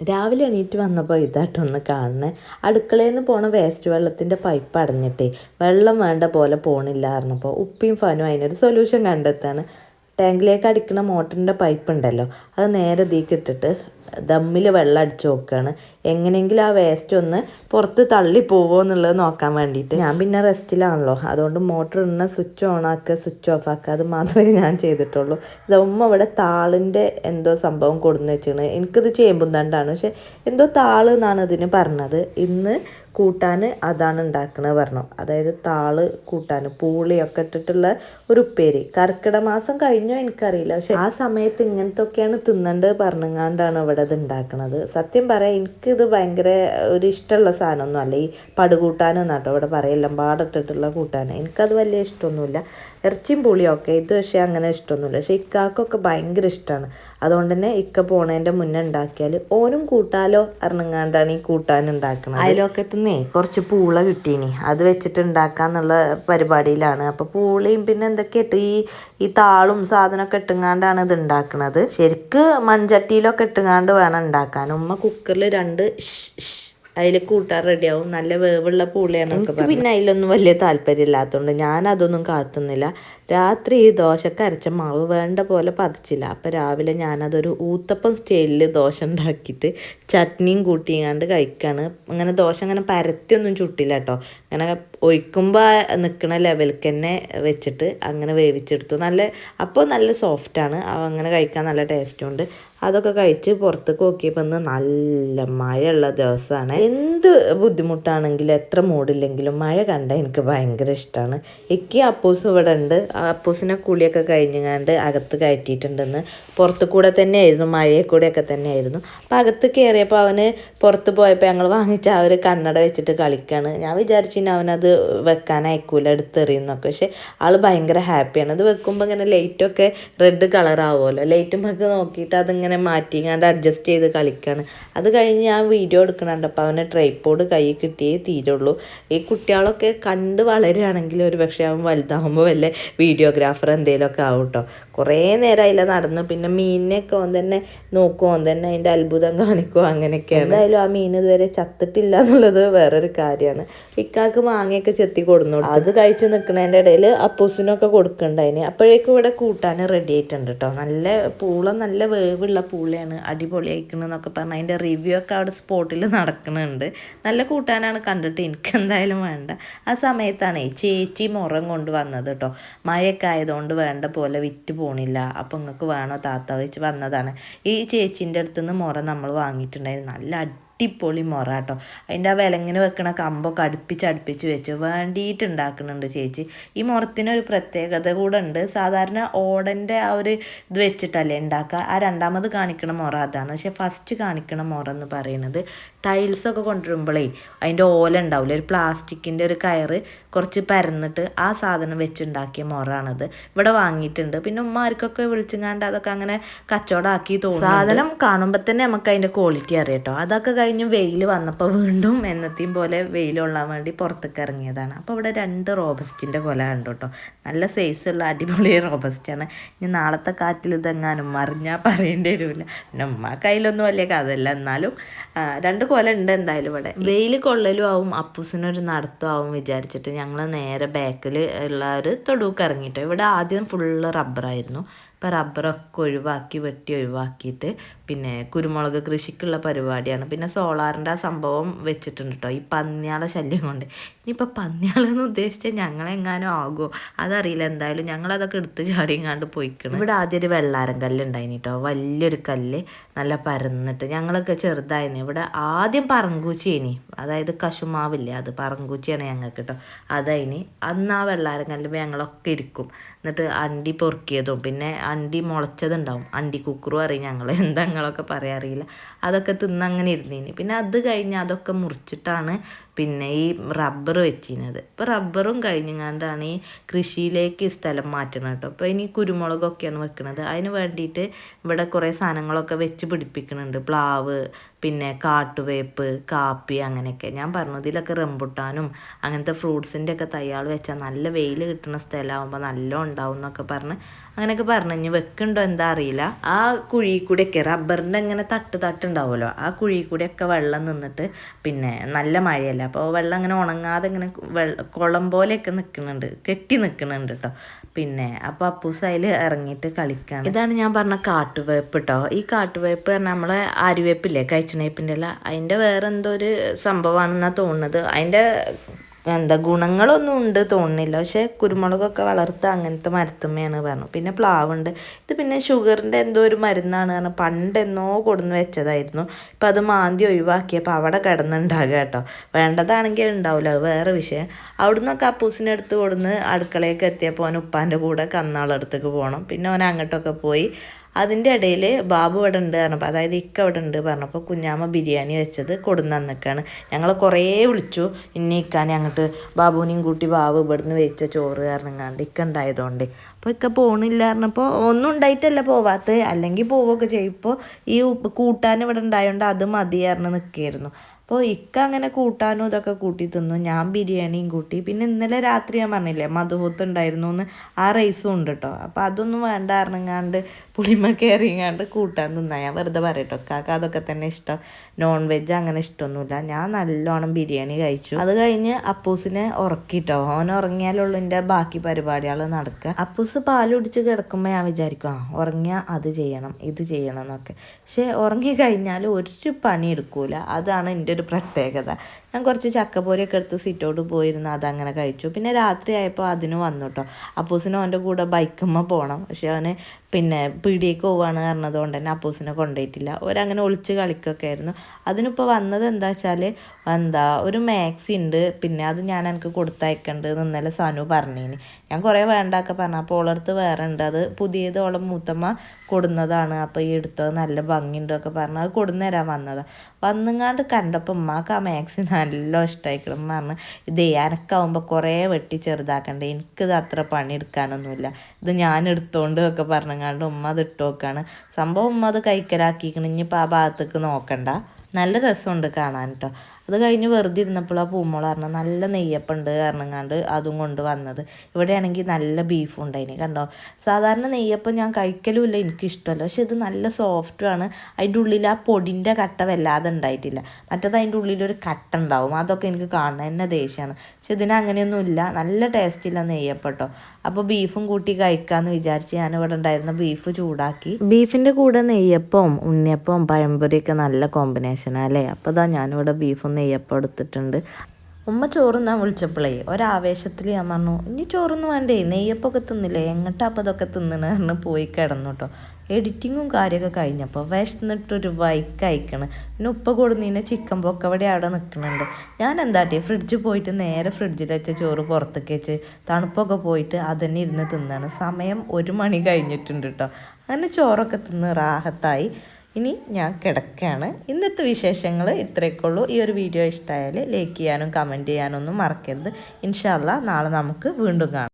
രാവിലെ എണീറ്റ് വന്നപ്പോൾ ഇതായിട്ടൊന്ന് കാണുന്നത് അടുക്കളയിൽ നിന്ന് പോണ വേസ്റ്റ് വെള്ളത്തിന്റെ പൈപ്പ് അടഞ്ഞിട്ടേ വെള്ളം വേണ്ട പോലെ പോണില്ല പറഞ്ഞപ്പോൾ ഉപ്പിയും ഫനും അതിനൊരു സൊല്യൂഷൻ കണ്ടെത്താണ്. ടാങ്കിലേക്ക് അടിക്കുന്ന മോട്ടറിന്റെ പൈപ്പ് ഉണ്ടല്ലോ അത് നേരെ ഇതിലേക്ക് ഇട്ടിട്ട് ദമ്മിൽ വെള്ളം അടിച്ച് നോക്കുകയാണ് എങ്ങനെയെങ്കിലും ആ വേസ്റ്റ് ഒന്ന് പുറത്ത് തള്ളി പോവോ എന്നുള്ളത് നോക്കാൻ വേണ്ടിയിട്ട്. ഞാൻ പിന്നെ റെസ്റ്റിലാണല്ലോ. അതുകൊണ്ട് മോട്ടർ ഇടുന്ന സ്വിച്ച് ഓൺ ആക്കുക സ്വിച്ച് ഓഫ് ആക്കുക അത് മാത്രമേ ഞാൻ ചെയ്തിട്ടുള്ളൂ. ദമ്മ ഇവിടെ താളിന്റെ എന്തോ സംഭവം കൊടുന്ന് വെച്ചാണ് എനിക്കിത് ചേമ്പും തണ്ടാണ്. പക്ഷെ എന്തോ താൾ എന്നാണ് ഇതിന് പറഞ്ഞത്. ഇന്ന് കൂട്ടാൻ അതാണ് ഉണ്ടാക്കുന്നത് പറഞ്ഞു. അതായത് താൾ കൂട്ടാൻ പൂളിയൊക്കെ ഇട്ടിട്ടുള്ള ഒരു ഉപ്പേരി. കർക്കിട മാസം കഴിഞ്ഞോ എനിക്കറിയില്ല. പക്ഷെ ആ സമയത്ത് ഇങ്ങനത്തൊക്കെയാണ് തിന്നേണ്ടത് പറഞ്ഞങ്ങാണ്ടാണ് ഇവിടെ ഇത് ഉണ്ടാക്കുന്നത് സത്യം പറയാം എനിക്കിത് ഭയങ്കര ഒരു ഇഷ്ടമുള്ള സാധനമൊന്നും അല്ല. ഈ പടുകൂട്ടാൻ എന്നാട്ടോ ഇവിടെ പറയെല്ലാം പാടിട്ടിട്ടുള്ള കൂട്ടാൻ എനിക്കത് വലിയ ഇഷ്ടമൊന്നുമില്ല. ഇറച്ചിയും പുളിയൊക്കെ ഇത് പക്ഷേ അങ്ങനെ ഇഷ്ടമൊന്നുമില്ല. പക്ഷേ ഇക്കാക്കൊക്കെ ഭയങ്കര ഇഷ്ടമാണ്. അതുകൊണ്ട് തന്നെ ഇക്ക പോണേന്റെ മുന്നേ ഉണ്ടാക്കിയാൽ ഓനും കൂട്ടാലോ അറിഞ്ഞങ്ങാണ്ടാണ് ഈ കൂട്ടാൻ ഉണ്ടാക്കുന്നത് അയലോക്കത്തുനിന്നേ കുറച്ച് പൂള കിട്ടീനി. അത് വെച്ചിട്ട് ഉണ്ടാക്കാന്നുള്ള പരിപാടിയിലാണ്. അപ്പോൾ പൂളയും പിന്നെ എന്തൊക്കെ ഇട്ട് ഈ ഈ താളും സാധനമൊക്കെ ഇട്ടുങ്ങാണ്ടാണ് ഇത് ഉണ്ടാക്കുന്നത് ശരിക്ക് മൺചട്ടിയിലൊക്കെ ഇട്ടുങ്ങാണ്ട് വേണം ഉണ്ടാക്കാൻ. ഉമ്മ കുക്കറിൽ രണ്ട് അതിൽ കൂട്ടാൻ റെഡിയാവും. നല്ല വേവുള്ള പൂളയാണ് പിന്നെ അതിലൊന്നും വലിയ താല്പര്യമില്ലാത്തതുകൊണ്ട് ഞാൻ അതൊന്നും കാത്തുന്നില്ല. രാത്രി ഈ ദോശക്ക് അരച്ച മാവ് വേണ്ട പോലെ പതിച്ചില്ല. അപ്പോൾ രാവിലെ ഞാനതൊരു ഊത്തപ്പം സ്റ്റൈലിൽ ദോശ ഉണ്ടാക്കിയിട്ട് ചട്നിയും കൂട്ടിയാണ്ട് കഴിക്കാണ്. അങ്ങനെ ദോശ അങ്ങനെ പരത്തിയൊന്നും ചുട്ടില്ല കേട്ടോ അങ്ങനെ ഒഴിക്കുമ്പോൾ നിൽക്കുന്ന ലെവലിക്ക് തന്നെ വെച്ചിട്ട് അങ്ങനെ വേവിച്ചെടുത്തു. നല്ല അപ്പോൾ നല്ല സോഫ്റ്റാണ് അങ്ങനെ കഴിക്കാൻ നല്ല ടേസ്റ്റും ഉണ്ട്. അതൊക്കെ കഴിച്ച് പുറത്തേക്ക് നോക്കിയപ്പോൾ ഇന്ന് നല്ല മഴയുള്ള ദിവസമാണ് എന്ത് ബുദ്ധിമുട്ടാണെങ്കിലും എത്ര മൂടില്ലെങ്കിലും മഴ കണ്ട എനിക്ക് ഭയങ്കര ഇഷ്ടമാണ് എനിക്ക് അപ്പൂസ് ഇവിടെ ഉണ്ട് അപ്പൂസിനെ കുളിയൊക്കെ കഴിഞ്ഞുകൊണ്ട് അകത്ത് കയറ്റിയിട്ടുണ്ടെന്ന്. പുറത്ത് കൂടെ തന്നെ തന്നെയായിരുന്നു മഴയെ കൂടെയൊക്കെ തന്നെയായിരുന്നു. അപ്പോൾ അകത്ത് കയറിയപ്പോൾ അവന് പുറത്ത് പോയപ്പോൾ ഞങ്ങൾ വാങ്ങിച്ച ആ ഒരു കണ്ണട വെച്ചിട്ട് കളിക്കുകയാണ് ഞാൻ വിചാരിച്ചിന് അവനത് വെക്കാൻ അയക്കൂല എടുത്തെറിയുന്നൊക്കെ. പക്ഷേ ആൾ ഭയങ്കര ഹാപ്പിയാണ്. അത് വെക്കുമ്പോൾ ഇങ്ങനെ ലൈറ്റൊക്കെ റെഡ് കളർ ആവുമല്ലോ. ലൈറ്റുമൊക്കെ നോക്കിയിട്ട് അതിങ്ങനെ മാറ്റിങ്ങാണ്ട് അഡ്ജസ്റ്റ് ചെയ്ത് കളിക്കുകയാണ് അത് കഴിഞ്ഞ് ഞാൻ വീഡിയോ എടുക്കണുണ്ട്. അപ്പോൾ അവന് ട്രൈപ്പോഡ് കൈ കിട്ടിയേ തീരുള്ളൂ. ഈ കുട്ടികളൊക്കെ കണ്ട് വളരുകയാണെങ്കിൽ ഒരു പക്ഷേ അവൻ വലുതാകുമ്പോൾ വല്ല വീഡിയോഗ്രാഫർ എന്തെങ്കിലുമൊക്കെ ആവും കേട്ടോ കുറേ നേരം അതിൽ നടന്നു. പിന്നെ മീനിനെയൊക്കെ ഓൻ തന്നെ നോക്കും. ഓൻ തന്നെ അതിന്റെ അത്ഭുതം കാണിക്കും. അങ്ങനെയൊക്കെയാണ്. എന്തായാലും ആ മീൻ ഇതുവരെ ചത്തിട്ടില്ല എന്നുള്ളത് വേറൊരു കാര്യമാണ്. ഇക്കാക്ക് മാങ്ങയൊക്കെ ചെത്തി കൊടുന്നു അത് കഴിച്ച് നിൽക്കുന്നതിന്റെ ഇടയിൽ അപ്പൂസിനൊക്കെ കൊടുക്കണ്ടായിന്. അപ്പോഴേക്കും ഇവിടെ കൂട്ടാൻ റെഡി ആയിട്ടുണ്ട് കേട്ടോ നല്ല പൂള നല്ല വേവുള്ള പൂളയാണ് അടിപൊളിയായിക്കണെന്നൊക്കെ പറഞ്ഞ് അതിന്റെ റിവ്യൂ ഒക്കെ അവിടെ സ്പോട്ടിൽ നടക്കുന്നുണ്ട് നല്ല കൂട്ടാനാണ് കണ്ടിട്ട്. എനിക്ക് എന്തായാലും വേണ്ട. ആ സമയത്താണ് ചേച്ചി മുറം കൊണ്ടുവന്നത് കേട്ടോ മഴയൊക്കെ ആയതുകൊണ്ട് വേണ്ട പോലെ വിറ്റ് പോണില്ല. അപ്പോൾ നിങ്ങൾക്ക് വേണോ താത്ത വെച്ച് വന്നതാണ്. ഈ ചേച്ചീന്റെ അടുത്ത് നിന്ന് മുറ നമ്മൾ വാങ്ങിയിട്ടുണ്ടായിരുന്നു. നല്ല അടിപൊളി മുറ കേട്ടോ. അതിന്റെ ആ വിലങ്ങനെ വെക്കണ കമ്പൊക്കെ അടുപ്പിച്ച് അടുപ്പിച്ച് വെച്ച് വേണ്ടിയിട്ട് ഉണ്ടാക്കുന്നുണ്ട് ചേച്ചി. ഈ മുറത്തിനൊരു പ്രത്യേകത കൂടെ ഉണ്ട്. സാധാരണ ഓടന്റെ ആ ഒരു ഇത് വെച്ചിട്ടല്ലേ ഉണ്ടാക്കുക. ആ രണ്ടാമത് കാണിക്കണ മുറ അതാണ്. പക്ഷെ ഫസ്റ്റ് കാണിക്കണ മുറ എന്ന് പറയുന്നത് ടൈൽസൊക്കെ കൊണ്ടുവരുമ്പോഴേ അതിന്റെ ഓല ഉണ്ടാവില്ല? ഒരു പ്ലാസ്റ്റിക്കിന്റെ ഒരു കയറ് കുറച്ച് പരന്നിട്ട് ആ സാധനം വെച്ചുണ്ടാക്കിയ മുറാണത്. ഇവിടെ വാങ്ങിയിട്ടുണ്ട്. പിന്നെ ഉമ്മമാർക്കൊക്കെ വിളിച്ചുങ്ങാണ്ട് അതൊക്കെ അങ്ങനെ കച്ചവടമാക്കി തോന്നും സാധനം കാണുമ്പോൾ തന്നെ നമുക്ക് അതിന്റെ ക്വാളിറ്റി അറിയാം കേട്ടോ. അതൊക്കെ കഴിഞ്ഞ് വെയിൽ വന്നപ്പോൾ വീണ്ടും എന്നത്തെയും പോലെ വെയിലുള്ളാൻ വേണ്ടി പുറത്തേക്ക് ഇറങ്ങിയതാണ്. അപ്പോൾ ഇവിടെ രണ്ട് റോബസ്റ്റിന്റെ കൊല ഉണ്ട് കേട്ടോ നല്ല സൈസുള്ള അടിപൊളി റോബസ്റ്റാണ് ഇനി നാളത്തെ കാറ്റിൽ ഇതെങ്ങാനും മറിഞ്ഞാൽ പറയേണ്ടി വരില്ല പിന്നെ ഉമ്മ കയ്യിലൊന്നും വലിയ കഥല്ല എന്നാലും രണ്ട് കൊല ഉണ്ട് എന്തായാലും ഇവിടെ. വെയിൽ കൊള്ളലും ആവും അപ്പൂസിനൊരു നടത്തും ആവും വിചാരിച്ചിട്ട് ഞങ്ങൾ നേരെ ബാക്കിൽ ഉള്ള ഒരു തൊടുക്ക് ഇറങ്ങിയിട്ടോ ഇവിടെ ആദ്യം ഫുള്ള് റബ്ബറായിരുന്നു ഇപ്പോൾ റബ്ബറൊക്കെ ഒഴിവാക്കി വെട്ടി ഒഴിവാക്കിയിട്ട് പിന്നെ കുരുമുളക് കൃഷിക്കുള്ള പരിപാടിയാണ്. പിന്നെ സോളാറിന്റെ ആ സംഭവം വെച്ചിട്ടുണ്ട് കേട്ടോ ഈ പന്നിയാളെ ശല്യം കൊണ്ട്. ഇനിയിപ്പോൾ പന്നിയാളെന്ന് ഉദ്ദേശിച്ചാൽ ഞങ്ങളെങ്ങാനും ആകുമോ അതറിയില്ല. എന്തായാലും ഞങ്ങളതൊക്കെ എടുത്ത് ചാടിയങ്ങാണ്ട് പോയിക്കണം. ഇവിടെ ആദ്യം ഒരു വെള്ളാരം കല്ലുണ്ടായിന് കേട്ടോ വലിയൊരു കല്ല് നല്ല പരന്നിട്ട് ഞങ്ങളൊക്കെ ചെറുതായിരുന്നു ഇവിടെ ആദ്യം പറങ്കൂച്ചിയേനി. അതായത് കശുമാവില്ലേ അത് പറങ്കൂച്ചിയാണ് ഞങ്ങൾക്ക് കേട്ടോ അതായിനി. അന്ന് ആ വെള്ളാരം കല്ലുമ്പോൾ ഞങ്ങളൊക്കെ ഇരിക്കും. എന്നിട്ട് അണ്ടി പൊറുക്കിയതും. പിന്നെ അണ്ടി മുളച്ചതുണ്ടാവും. അണ്ടി കുക്കറും അറിയും ഞങ്ങൾ എന്താ പറയാറിയില്ല അതൊക്കെ തിന്നങ്ങനെ ഇരുന്നീന്. പിന്നെ അത് കഴിഞ്ഞ് അതൊക്കെ മുറിച്ചിട്ടാണ് പിന്നെ ഈ റബ്ബർ വെച്ചിരുന്നത്. ഇപ്പോൾ റബ്ബറും കഴിഞ്ഞങ്ങാണ്ടാണ് ഈ കൃഷിയിലേക്ക് സ്ഥലം മാറ്റണം കേട്ടോ. അപ്പോൾ ഇനി കുരുമുളകൊക്കെയാണ് വെക്കുന്നത് അതിന് വേണ്ടിയിട്ട് ഇവിടെ കുറേ സാധനങ്ങളൊക്കെ വെച്ച് പിടിപ്പിക്കുന്നുണ്ട് പ്ലാവ് പിന്നെ കാട്ടുവേപ്പ് കാപ്പി അങ്ങനെയൊക്കെ. ഞാൻ പറഞ്ഞതിലൊക്കെ റെമ്പുട്ടാനും അങ്ങനത്തെ ഫ്രൂട്ട്സിന്റെ ഒക്കെ തയ്യാൾ വെച്ചാൽ നല്ല വെയിൽ കിട്ടുന്ന സ്ഥലമാകുമ്പോൾ നല്ല ഉണ്ടാവും എന്നൊക്കെ പറഞ്ഞ് അങ്ങനെയൊക്കെ പറഞ്ഞു ഇനി വെക്കുന്നുണ്ടോ എന്താ അറിയില്ല. ആ കുഴി കൂടെയൊക്കെ റബ്ബറിന്റെ ഇങ്ങനെ തട്ട് തട്ട് ഉണ്ടാവുമല്ലോ. ആ കുഴി കൂടെയൊക്കെ വെള്ളം നിന്നിട്ട് പിന്നെ നല്ല മഴയല്ല? അപ്പോൾ വെള്ളം അങ്ങനെ ഉണങ്ങാതെ ഇങ്ങനെ കുളം പോലെയൊക്കെ നിൽക്കുന്നുണ്ട് കെട്ടി നിൽക്കുന്നുണ്ട് കേട്ടോ പിന്നെ അപ്പോൾ അപ്പൂസ് അതിൽ ഇറങ്ങിയിട്ട് കളിക്കാണ്. ഇതാണ് ഞാൻ പറഞ്ഞ കാട്ടുവേപ്പ് കേട്ടോ ഈ കാട്ടുവേപ്പ് പറഞ്ഞാൽ നമ്മളെ അരിവേപ്പില്ലേ കഴിച്ചണേപ്പിന്റെ അല്ല അതിന്റെ വേറെ എന്തോ ഒരു സംഭവമാണെന്നാണ് തോന്നുന്നത്. അതിന്റെ എന്താ ഗുണങ്ങളൊന്നും ഉണ്ട് തോന്നുന്നില്ല. പക്ഷേ കുരുമുളകൊക്കെ വളർത്തുക അങ്ങനത്തെ മരത്തുമ്മയാണ് പറഞ്ഞു. പിന്നെ പ്ലാവുണ്ട്. ഇത് പിന്നെ ഷുഗറിന്റെ എന്തോ ഒരു മരുന്നാണ് കാരണം പണ്ട് എന്നോ കൊടുന്ന് വെച്ചതായിരുന്നു. ഇപ്പം അത് മാന്തി ഒഴിവാക്കിയപ്പോൾ അവിടെ കിടന്നുണ്ടാകുക കേട്ടോ. വേണ്ടതാണെങ്കിൽ ഉണ്ടാവില്ല അത് വേറെ വിഷയം. അവിടുന്നൊക്കെ കപ്പൂസിനെ അടുത്ത് കൊടുന്ന് അടുക്കളയൊക്കെ എത്തിയപ്പോൾ ഓൻ ഉപ്പാന്റെ കൂടെ കന്നാളടുത്തേക്ക് പോകണം. പിന്നെ ഓൻ അങ്ങോട്ടൊക്കെ പോയി അതിന്റെ ഇടയിൽ ബാബു ഇവിടെ ഉണ്ട് പറഞ്ഞപ്പോൾ അതായത് ഇക്ക ഇവിടെ ഉണ്ട് പറഞ്ഞപ്പോൾ കുഞ്ഞാമ്മ ബിരിയാണി വെച്ചത് കൊടുന്ന് തന്നിക്കാണ്. ഞങ്ങൾ കുറേ വിളിച്ചു. ഇനി ഇക്കാനെ അങ്ങോട്ട് ബാബുവിനെയും കൂട്ടി ബാബു ഇവിടുന്ന് വെച്ച ചോറ് കാരണം കണ്ട് ഇക്ക ഉണ്ടായതുകൊണ്ട്. അപ്പോൾ ഇക്ക പോണില്ല പറഞ്ഞപ്പോൾ ഒന്നും ഉണ്ടായിട്ടല്ല പോവാത്തത്. അല്ലെങ്കിൽ പോവുകയൊക്കെ ചെയ്യും. ഇപ്പോൾ ഈ കൂട്ടാൻ ഇവിടെ ഉണ്ടായതുകൊണ്ട് അത് മതി പറഞ്ഞ് നിൽക്കുകയായിരുന്നു. അപ്പോൾ ഇക്ക അങ്ങനെ കൂട്ടാനും ഇതൊക്കെ കൂട്ടി തിന്നു. ഞാൻ ബിരിയാണിയും കൂട്ടി. പിന്നെ ഇന്നലെ രാത്രി ഞാൻ പറഞ്ഞില്ലേ മധുഹൂത്ത് ഉണ്ടായിരുന്നു എന്ന് ആ റൈസും ഉണ്ട് കേട്ടോ അപ്പോൾ അതൊന്നും വേണ്ട അറിഞ്ഞങ്ങാണ്ട് പുളിമ കയറിയങ്ങാണ്ട് കൂട്ടാൻ തിന്നാ. ഞാൻ വെറുതെ പറയട്ടോ കാക്ക അതൊക്കെ തന്നെ ഇഷ്ടം. നോൺ വെജ് അങ്ങനെ ഇഷ്ടമൊന്നുമില്ല. ഞാൻ നല്ലോണം ബിരിയാണി കഴിച്ചു. അത് കഴിഞ്ഞ് അപ്പൂസിനെ ഉറക്കിട്ടോ. ഓൻ ഉറങ്ങിയാലുള്ളൂ എന്റെ ബാക്കി പരിപാടികൾ നടക്കുക അപ്പൂസ് പാൽ കുടിച്ച് കിടക്കുമ്പോൾ ഞാൻ വിചാരിക്കും ആ ഉറങ്ങിയാൽ അത് ചെയ്യണം ഇത് ചെയ്യണം എന്നൊക്കെ. പക്ഷേ ഉറങ്ങി കഴിഞ്ഞാൽ ഒരു പണി എടുക്കൂല അതാണ് എന്റെ ഒരു പ്രത്യേകത. ഞാൻ കുറച്ച് ചക്കപ്പോരിയൊക്കെ എടുത്ത് സിറ്റോട്ട് പോയിരുന്ന് അതങ്ങനെ കഴിച്ചു. പിന്നെ രാത്രി ആയപ്പോൾ അതിന് വന്നു കേട്ടോ അപ്പൂസിന് അവന്റെ കൂടെ ബൈക്കുമ്മ പോകണം പക്ഷെ അവന് പിന്നെ പീടിയേക്ക് പോവാണ് പറഞ്ഞതുകൊണ്ട് തന്നെ അപ്പൂസിനെ കൊണ്ടുപോയിട്ടില്ല. ഒരങ്ങനെ ഒളിച്ച് കളിക്കൊക്കെ ആയിരുന്നു. അതിനിപ്പോൾ വന്നത് എന്താ വെച്ചാൽ എന്താ ഒരു മാക്സി ഉണ്ട്. പിന്നെ അത് ഞാൻ എനിക്ക് കൊടുത്തയക്കണ്ട് ഇന്നലെ സനു പറഞ്ഞേന്. ഞാൻ കുറേ വേണ്ടൊക്കെ പറഞ്ഞു. അപ്പോൾ ഓളടുത്ത് വേറെ ഉണ്ട്. അത് പുതിയത് ഓളെ മൂത്തമ്മ കൊടുന്നതാണ്. അപ്പോൾ ഈ എടുത്തത് നല്ല ഭംഗിയുണ്ടൊക്കെ പറഞ്ഞു. അത് കൊടുന്നേരാൻ വന്നതാണ് വന്നുങ്ങാണ്ട് കണ്ടപ്പോൾ ഉമ്മാക്ക് ആ മാക്സി നല്ല ഇഷ്ടമായിക്കണം പറഞ്ഞു ഇത് എനക്കാവുമ്പോൾ കുറേ വെട്ടി ചെറുതാക്കണ്ടേ. എനിക്കിത് അത്ര പണി എടുക്കാനൊന്നുമില്ല ഇത് ഞാൻ എടുത്തോണ്ട് ഒക്കെ പറഞ്ഞങ്ങാണ്ട് ഉമ്മ അത് ഇട്ട് നോക്കുകയാണ് സംഭവം ഉമ്മ അത് കൈക്കലാക്കിക്കണം. ഇനിയിപ്പോൾ ആ ഭാഗത്തേക്ക് നോക്കണ്ട. നല്ല രസമുണ്ട് കാണാൻ കേട്ടോ അത് കഴിഞ്ഞ് വെറുതെ ഇരുന്നപ്പോൾ ആ പൂമോള പറഞ്ഞു നല്ല നെയ്യപ്പുണ്ട് കാരണം കണ്ട് അതും കൊണ്ട് വന്നത്. ഇവിടെയാണെങ്കിൽ നല്ല ബീഫും ഉണ്ടായിന് കണ്ടോ? സാധാരണ നെയ്യപ്പം ഞാൻ കഴിക്കലുമില്ല എനിക്കിഷ്ടമല്ല. പക്ഷെ ഇത് നല്ല സോഫ്റ്റുമാണ് അതിന്റെ ഉള്ളിൽ ആ പൊടിന്റെ കട്ട വല്ലാതെ ഉണ്ടായിട്ടില്ല. മറ്റത് അതിന്റെ ഉള്ളിലൊരു കട്ട ഉണ്ടാവും. അതൊക്കെ എനിക്ക് കാണാൻ തന്നെ ദേഷ്യമാണ്. പക്ഷെ ഇതിന് അങ്ങനെയൊന്നും ഇല്ല. നല്ല ടേസ്റ്റില്ല നെയ്യപ്പട്ടോ അപ്പോൾ ബീഫും കൂട്ടി കഴിക്കാമെന്ന് വിചാരിച്ച് ഞാൻ ഇവിടെ ഉണ്ടായിരുന്ന ബീഫ് ചൂടാക്കി. ബീഫിന്റെ കൂടെ നെയ്യപ്പവും ഉണ്ണിയപ്പവും പഴംപൊരിയൊക്കെ നല്ല കോമ്പിനേഷനാണ് അല്ലേ? അപ്പോൾ ഇതാ ഞാനിവിടെ ബീഫും നെയ്യപ്പം എടുത്തിട്ടുണ്ട് ഉമ്മ ചോറുന്നാൻ വിളിച്ചപ്പോഴേ ഒരാവേശത്തിൽ ഞാൻ പറഞ്ഞു ഇനി ചോറൊന്നും വേണ്ടേ? നെയ്യപ്പൊക്കെ തിന്നില്ലേ? എങ്ങോട്ടാ അപ്പോൾ ഇതൊക്കെ തിന്നണ? പറഞ്ഞ് പോയി കിടന്നു കേട്ടോ എഡിറ്റിങ്ങും കാര്യമൊക്കെ കഴിഞ്ഞപ്പോൾ വിശന്നിട്ടൊരു വൈക്ക് അയക്കണം. പിന്നെ ഉപ്പ കൊടുന്നതിന് ചിക്കൻ പൊക്കെ അവിടെ നിൽക്കുന്നുണ്ട് ഞാൻ എന്താട്ടി ഫ്രിഡ്ജിൽ പോയിട്ട് നേരെ ഫ്രിഡ്ജിൽ വെച്ച ചോറ് പുറത്തേക്ക് വെച്ച് തണുപ്പൊക്കെ പോയിട്ട് അതന്നെ ഇരുന്ന് തിന്നാണ്. സമയം ഒരു മണി കഴിഞ്ഞിട്ടുണ്ട് കേട്ടോ അങ്ങനെ ചോറൊക്കെ തിന്ന് റാഹത്തായി. ഇനി ഞാൻ കിടക്കുകയാണ് ഇന്നത്തെ വിശേഷങ്ങൾ ഇത്രയൊക്കെ ഉള്ളൂ ഈ ഒരു വീഡിയോ ഇഷ്ടമായാൽ ലൈക്ക് ചെയ്യാനും കമന്റ് ചെയ്യാനും ഒന്നും മറക്കരുത് ഇൻഷാല്ല നാളെ നമുക്ക് വീണ്ടും കാണാം.